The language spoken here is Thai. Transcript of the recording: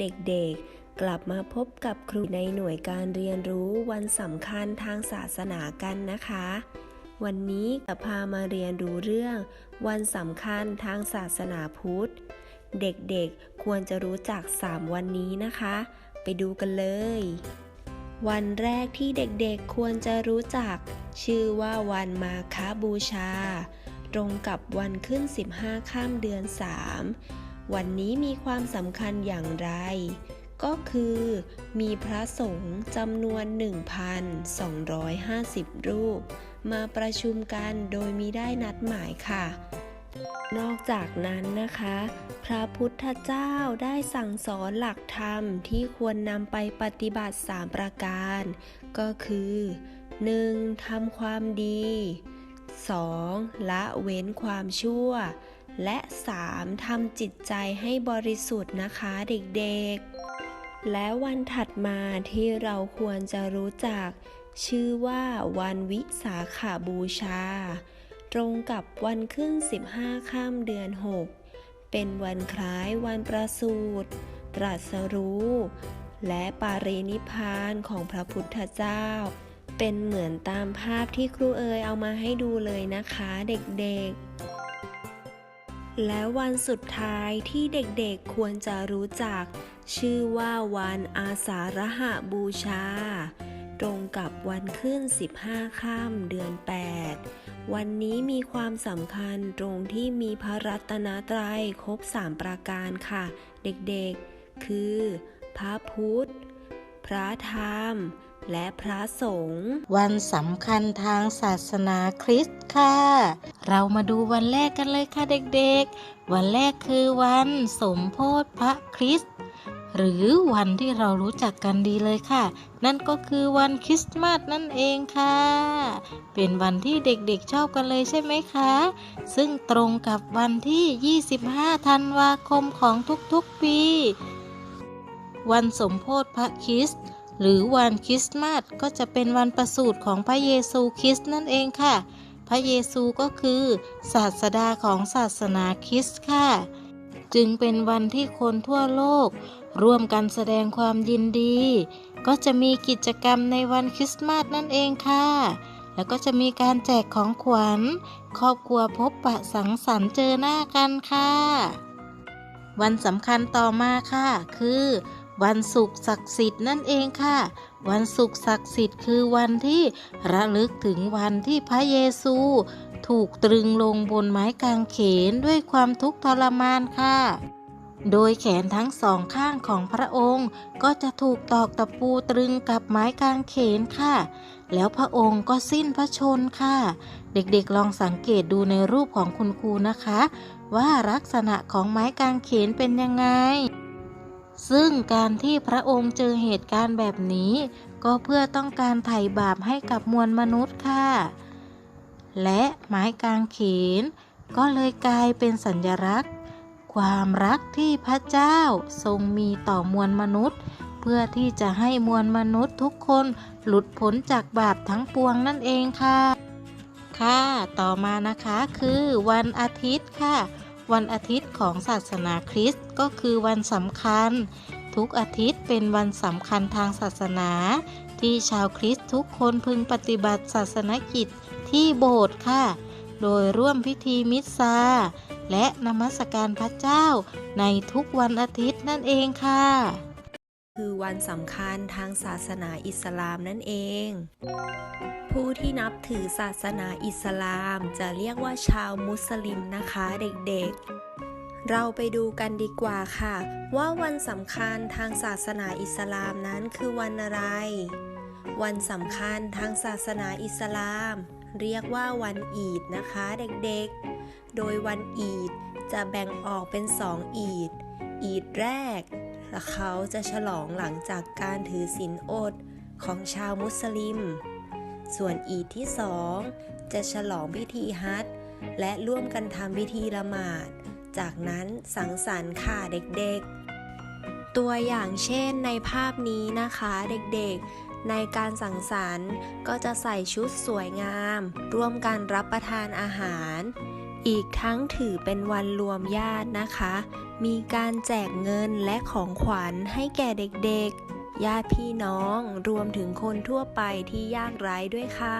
เด็กๆ กลับมาพบกับครูในหน่วยการเรียนรู้วันสำคัญทางศาสนากันนะคะ วันนี้จะพามาเรียนรู้เรื่อง วันสำคัญทางศาสนาพุทธ เด็กๆควรจะรู้จัก 3 วันนี้นะคะ ไปดูกันเลย วันแรกที่เด็กๆควรจะรู้จัก ชื่อว่าวันมาคบูชา ตรงกับวันขึ้น 15 ข้ามเดือน 3 วันนี้มีความสำคัญอย่างไร ก็คือ มีพระสงฆ์จำนวน 1,250 รูป มาประชุมกันโดยมีได้นัดหมายค่ะนอกจากนั้นนะคะ พระพุทธเจ้าได้สั่งสอนหลักธรรมที่ควรนำไปปฏิบัติ 3 ประการ ก็คือ 1. ทำความดี 2. ละเว้นความชั่ว และ 3. ทำจิตใจให้บริสุทธิ์นะคะเด็กๆ และวันถัดมาที่เราควรจะรู้จัก ชื่อว่าวันวิสาขาบูชา ตรงกับวันขึ้น 15 ข้ามเดือน 6 เป็นวันคล้ายวันประสูติตรัสรู้ และปารินิพพานของพระพุทธเจ้า เป็นเหมือนตามภาพที่ครูเอ๋ยเอามาให้ดูเลยนะคะเด็กๆ และวันสุดท้ายที่เด็กๆควรจะรู้จัก ชื่อว่าวันอาสาฬหบูชา ตรงกับวันขึ้น 15ข้ามเดือน 8 วันนี้มีความสำคัญตรงที่มีพระรัตนตรัยครบ 3 ประการค่ะ เด็กๆ คือ พระพุทธ พระธรรม และพระสงฆ์วันสำคัญทางศาสนาคริสต์ค่ะ เรามาดูวันแรกกันเลยค่ะเด็กๆ วันแรกคือวันสมโพธิพระคริสต์หรือวันที่เรารู้จักกันดีเลยค่ะ นั่นก็คือวันคริสต์มาสนั่นเองค่ะ เป็นวันที่เด็กๆชอบกันเลยใช่ไหมคะ ซึ่งตรงกับวันที่ 25 ธันวาคมของทุกๆปี วันสมโพธิพระคริสต์ หรือวันคริสต์มาสก็จะเป็นวันประสูติของพระเยซูคริสต์นั่นเองค่ะ พระเยซูก็คือศาสดาของศาสนาคริสต์ค่ะ จึงเป็นวันที่คนทั่วโลก ร่วมกันแสดงความยินดี ก็จะมีกิจกรรมในวันคริสต์มาสนั่นเองค่ะ แล้วก็จะมีการแจกของขวัญ ครอบครัวพบปะสังสรรค์เจอหน้ากันค่ะ วันสำคัญต่อมาค่ะ คือ วันศุกร์ศักดิ์สิทธิ์นั่นเองค่ะ วันศุกร์ศักดิ์สิทธิ์คือวันที่ระลึกถึงวันที่พระเยซู ถูกตรึงลงบนไม้กางเขนด้วยความทุกข์ทรมานค่ะ โดยแขนทั้งสองข้างของพระองค์ ก็จะถูกตอกตะปูตรึงกับไม้กางเขนค่ะ แล้วพระองค์ก็สิ้นพระชนค่ะ เด็กๆลองสังเกตดูในรูปของคุณครูนะคะ ว่าลักษณะของไม้กางเขนเป็นยังไง ซึ่งการที่พระองค์เจอเหตุการณ์แบบนี้ ก็เพื่อต้องการไถ่บาปให้กับมวลมนุษย์ค่ะ และไม้กางเขน ก็เลยกลายเป็นสัญลักษณ์ ความรักที่พระเจ้าทรงมีต่อมวลมนุษย์ เพื่อที่จะให้มวลมนุษย์ทุกคนหลุดพ้นจากบาปทั้งปวงนั่นเองค่ะ ค่ะ ต่อมานะคะคือวันอาทิตย์ค่ะ วันอาทิตย์ของศาสนาคริสต์ก็คือวันสำคัญ ทุกอาทิตย์เป็นวันสำคัญทางศาสนา ที่ชาวคริสต์ทุกคนพึงปฏิบัติศาสนกิจที่โบสถ์ค่ะ โดยร่วมพิธีมิสซา และนมัสการพระเจ้าในทุกวันอาทิตย์นั่นเองค่ะ คือวันสำคัญทางศาสนาอิสลามนั่นเอง ผู้ที่นับถือศาสนาอิสลามจะเรียกว่าชาวมุสลิมนะคะเด็กๆ เราไปดูกันดีกว่าค่ะ ว่าวันสำคัญทางศาสนาอิสลามนั้นคือวันอะไร วันสำคัญทางศาสนาอิสลาม เรียกว่าวันอีดนะคะเด็กๆ โดยวันอีดจะแบ่งออกเป็นสองอีด อีดแรก และเขาจะฉลองหลังจากการถือศีลอดของชาวมุสลิม ส่วนอีดที่สองจะฉลองพิธีฮัจและร่วมกันทำพิธีละหมาด จากนั้นสังสรรค์ค่ะเด็กๆ ตัวอย่างเช่นในภาพนี้นะคะเด็กๆ ในการสังสรรค์ก็จะใส่ชุดสวยงาม ร่วมกันรับประทานอาหาร อีกทั้งถือเป็นวันรวมญาตินะคะ มีการแจกเงินและของขวัญให้แก่เด็กๆ ญาติพี่น้องรวมถึงคนทั่วไปที่ยากไร้ด้วยค่ะ